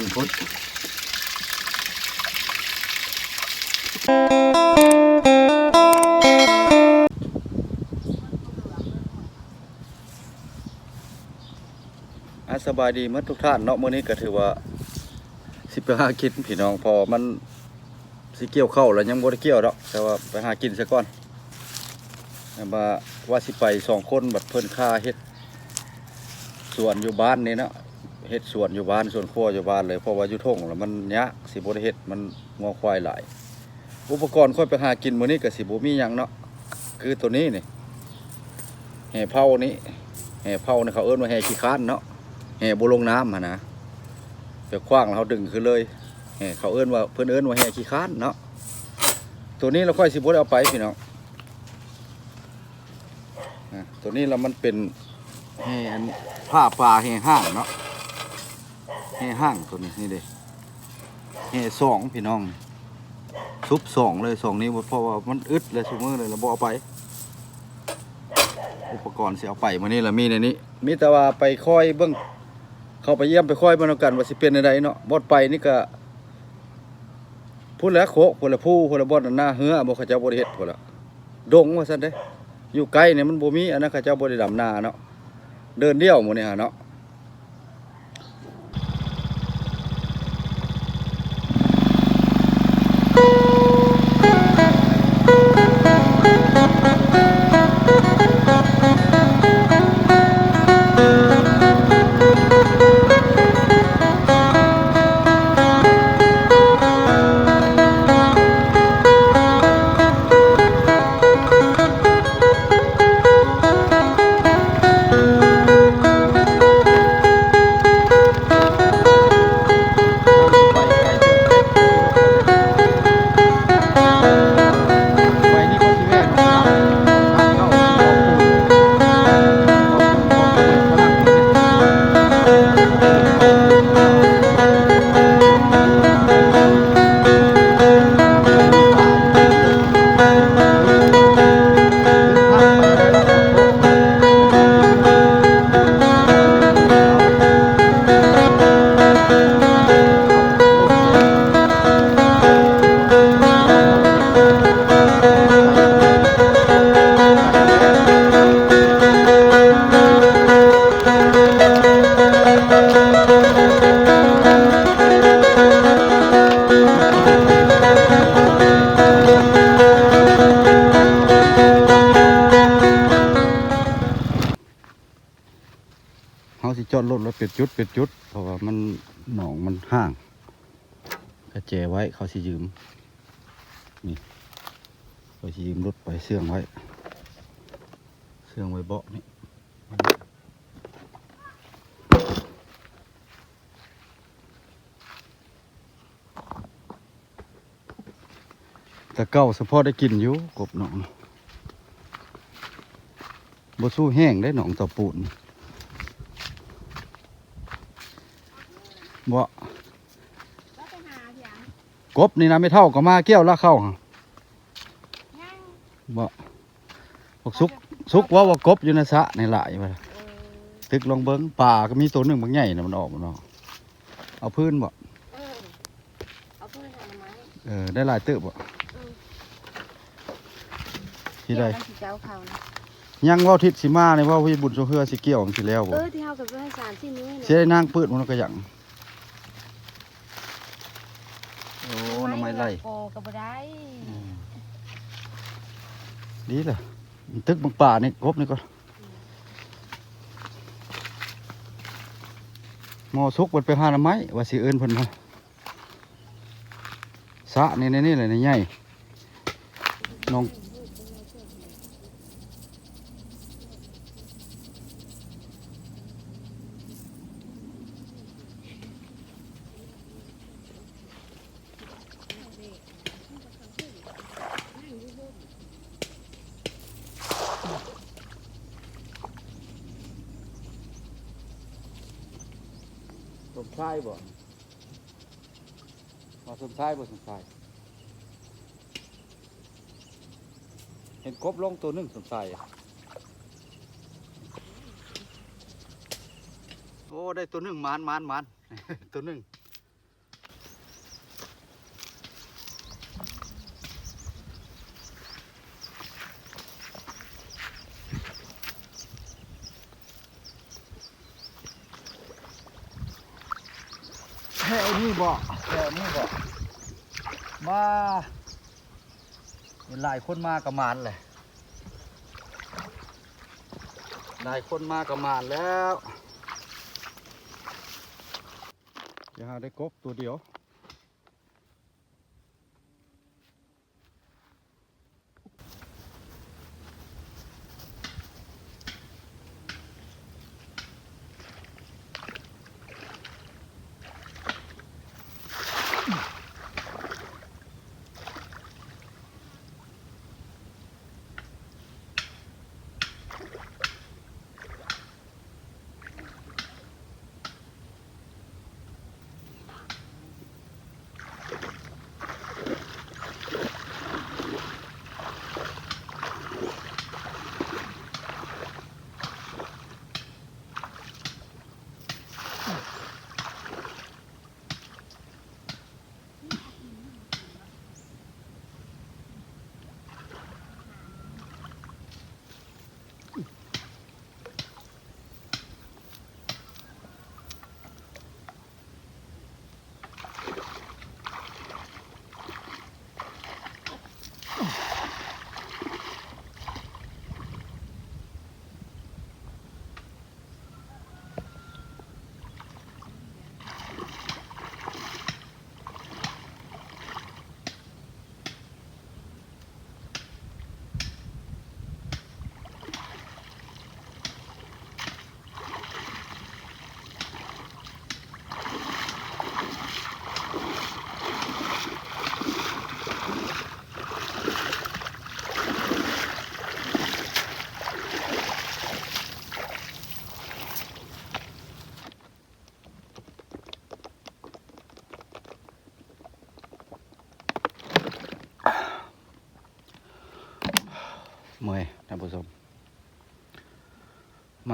งพุทธอะสบายดีเมื่อทุกท่านเนาะมื้อนี้ก็ถือว่าสิไปหากินพี่น้องพอมันสิเกี่ยวเข้าแล้วยังบ่ได้เกี่ยวดอกแต่ว่าไปหากินซะก่อนแต่ว่าว่าสิไปสองคนบัดเพิ่นค่าเฮ็ดสวนอยู่บ้านนี่เนาะ เฮ็ดสวนอยู่บ้านสวนครัวอยู่บ้านเลยเพราะว่าอยู่ท่งแล้วมันยะสิบ่ได้เฮ็ดมันงัวควายหลาย อุปกรณ์ค่อยไปหากินมื้อนี้ก็สิบ่มีหยังเนาะคือตัวนี้นี่แห่เผานี่แห่เผานี่เขาเอิ้นว่าแห่ขี้ค้านเนาะแห่บ่ลงน้ำหั่นนะจะคว้างแล้วเขาดึงขึ้นเลยแห่เขาเอื้นว่าเพื่อนเอื้นว่าแห่ขี้ค้านเนาะตัวนี้เราค่อยสิบดเอาไปพี่น้องอะตัวนี้เรามันเป็นแห่ผ้าป่าแห่ห้างเนาะ แห่ห้างตัวนี้นี่เด้แห่สองพี่น้องซุปสองเลยสองนี้เพราะว่ามันอึดเลยซุมือเลยเราบเอาไป อุปกรณ์เสียเอาไปมานี่ละมีในนี้ มีแต่ว่าไปค่อยเบื้องเข้าไปเยี่ยมไปค่อยบรรยากาศว่าสิเป็นใดเนาะบอดไปนี่ก็พูดแล้วโคพูดแล้วผู้พูดแล้วบอดหน้าเหือบ่เขาเจ้าบ่ได้เฮ็ดพูดละดงว่าซั่นเด้อยู่ไกลเนี่ยมันบ่มีอันนั้นเขาเจ้าบ่ได้ดำนาเนาะเดินเดี่ยวหมู่นี่ฮะเนาะ เขาสิจอดรถแล้วเป็ดจุดเป็ดจุด เพราะว่ามันหนองมันห่างกระแจไว้เขาสิยืม นี่เขาสิยืมรถไปเสื่องไว้ เสื่องไว้เบาะนี่แต่เก่าเฉพาะได้กินอยู่กบหนองบ่สู้แห้งได้หนองตะปูน บ่แล้วไปหาเสียงกบนี่นะไม่เท่าก็มาเกี้ยวละเข้าหั่นย่างบ่บอกสุกสุกว่าว่ากบอยู่ในสระในหลายไปเออตึกลองเบิ้งป่าก็มีตัวหนึ่งบางใหญ่นะมันออกมันออกเอาพื้นบ่เออเอาเพื่อนทำไมเออได้หลายเติบบ่ที่ใดเยวมันสิเจ้าเขานะยังเว่าทิศสิมาเนี่ยว่าวิบุญโซเฮือสิเกี่ยวสิแล้วบ่เออที่เขากับเพื่อนสารที่นี้สิได้นางปืดมันก็หยังโอ้น้ำไม้ไล่โกกับบ่ได้อืมดีเลยตึกบางป่านี่กบนี่ก็หมอสุกมันไปหาหน้ำไม้ว่าสิเอิ้นเพิ่นมาสระนี่ในนี่เลยในใหญ่น้อง ชายบ่มาสมชายบ่สมชายเห็นกบลงตัวหนึ่งสมชายอะโอ้ได้ตัวหนึ่งมานมานมานตัวหนึ่ง บ่อ้นี่บ่แค่นี้บ่มาเห็นหลายคนมากระมานเลยหลายคนมากระมานแล้วอย่าหาได้กบตัวเดียว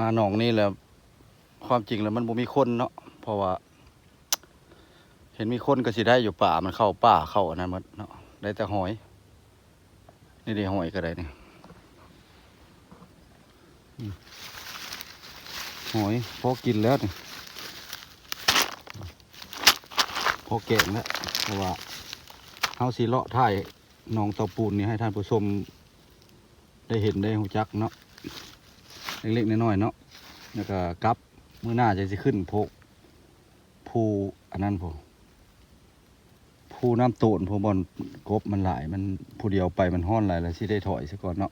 มาหนองนี่แหละความจริงแล้วมันบ่มีคนเนาะเพราะว่า เห็นมีคนก็สิได้อยู่ป่ามันเข้าป่าเข้าอันนั้นหมดเนาะได้แต่หอย นี่ได้หอยก็ได้นี่หอยพอกินแล้วนี่พอแกงแล้วเพราะว่าเฮาสิเลาะถ่ายหนองตาปูนนี่ให้ท่านผู้ชมได้เห็นได้หูจักเนาะ เล็กๆน้อยๆเนาะแล้วก็กลับมื้อหน้าจะสิขึ้นพกภูอันนั้นพอภูน้ำโตนพอบอลกบมันหลายมันผู้เดียวไปมันห้อนหลายแล้วสิได้ถอยซะก่อนเนาะ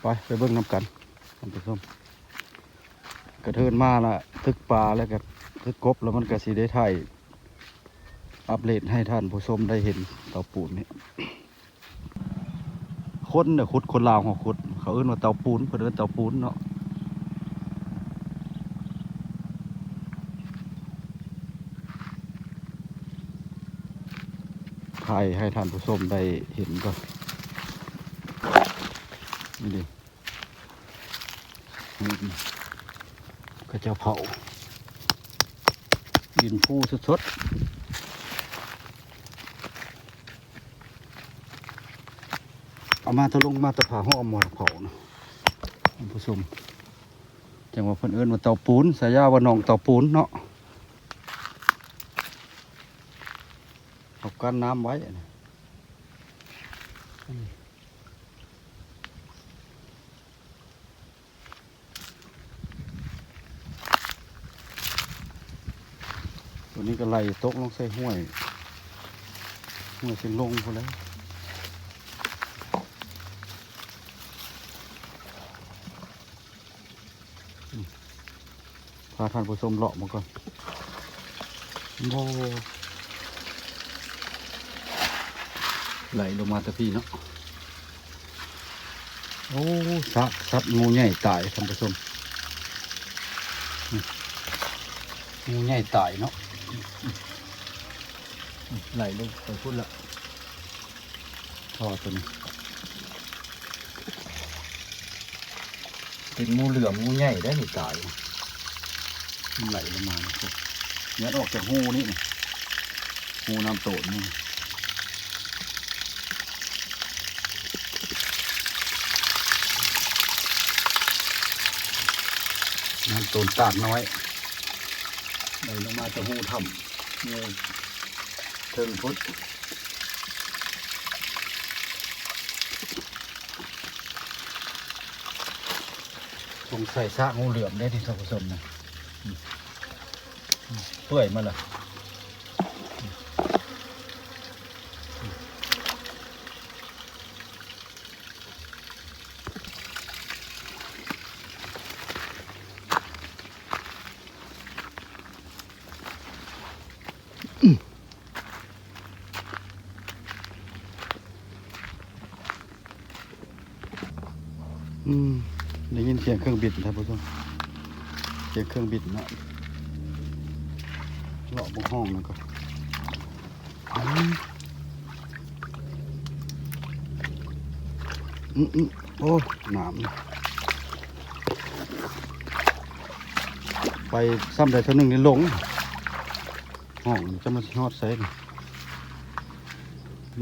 ไปไปเบิ่งน้ำกันท่านผู้ชมกระเทินมาละตึกปลาแล้วก็ตึกกบแล้วมันก็สิได้ถ่ายอัปเดตให้ท่านผู้ชมได้เห็นเตาปูนนี่ คนเนี่ยขุดคนลาวเขาขุด เขาเอื้นว่าเตาปูนเพื่นเอื้นเตาปูนเนาะถ่ายให้ท่านผู้ชมได้เห็นก่อนนี่ดิก็จะเผาดินฟูสดๆ เอามาทะลงมาตะผาห้องหมอเผาเนาะท่านผู้ชมจังหวะเพิ่นเอิ้นว่าเตาปูนสายาว่าหนองเตาปูนเนาะเอากั้นน้ำไว้ตัวนี้ก็ไหลตกลงใส่ห้วยห้วยเสียงลงพอแล้วาท่านผู้ชมเลาะมาก่อนโอ้ไหลลงมาตะพี่เนาะโอ้สัตว์สัตว์งูใหญ่ตายท่านผู้ชมงูใหญ่ตายเนาะไหลลงไปพุ่นละท่อตัวนี้เป็นงูเหลือมงูใหญ่ได้หนีตาย มันไหลลงมาเนี่ยออกจากหูนี่หูน้ำโตนนี่นั่นต้นตาดน้อยได้ลงมาจะหูถ้ำเนี่ยเทิงพุทธสงสัยซากงูเหลือมได้ที่ท่านผู้ชมนะ เปื่อยมาละอืมได้ยินเสียงเครื่องบินท่านผู้ชมเสียงเครื่องบินเนาะ เลาะบนห้องนั่นก็อืมอืมโอ้หนามไปซ้ำใดเท่านึงนี่หลงห้องจะมาสิฮอดใส่นี่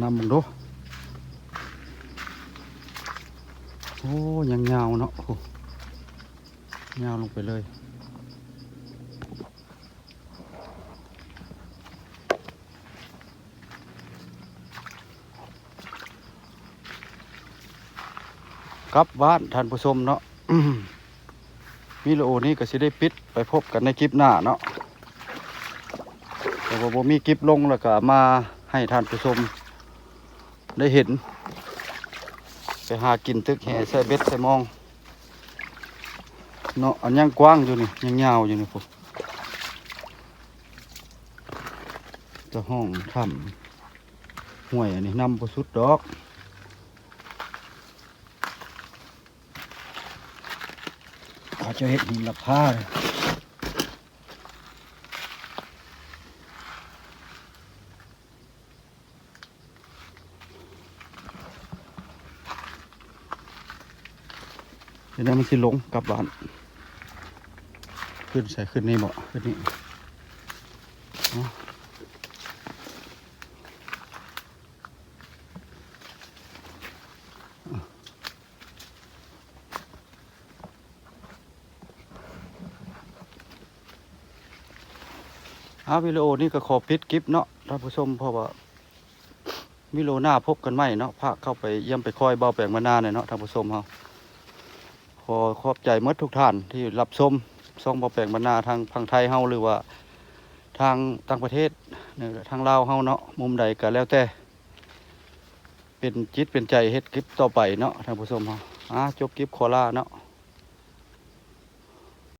นำมึงดูโอ้ยังยาวเนาะโอ้ยาวลงไปเลย กลับบ้านท่านผู้ชมเนาะวิดีโอนี้ก็สิได้ปิดไปพบกันในคลิปหน้าเนาะแต่ว่าบ่มีคลิปลงแล้วก็มาให้ท่านผู้ชมได้เห็น ไปหากินตึกแห่ใส่เบ็ดใส่มองเนาะอันยังกว้างอยู่นี่ยังยาวอยู่นี่พวกจะห้องถ้ำห่วยอันนี้นำประสุดดอก เขาจะเห็ดหินลับผ้าเลยเดี๋ยวนั้นมันสิลงกลับบ้าน ขึ้นใส่ขึ้นนี่บ่ขึ้นนี่ อาอาวิดีโอนี่ก็ขอปิดคลิปเนาะท่านผู้ชมเพราะว่าวิโอหน้าพบกันใหมเนาะพาเข้าไปเยี่ยมไปคอยเบาแปลงมานาเนี่ยเนาะท่านผู้ชมเฮาขอขอบใจหมดทุกท่านที่รับชมซ่องเบ่แปลงบรรณาทางพังไทยเฮาหรือว่าทางต่างประเทศเนี่ยทางลาวเฮาเนาะมุมใดก็แล้วแต่ เป็นจิตเป็นใจเฮ็ดคลิปต่อไปเนาะท่านผู้ชมเฮาอะจบคลิปขอลาเนาะ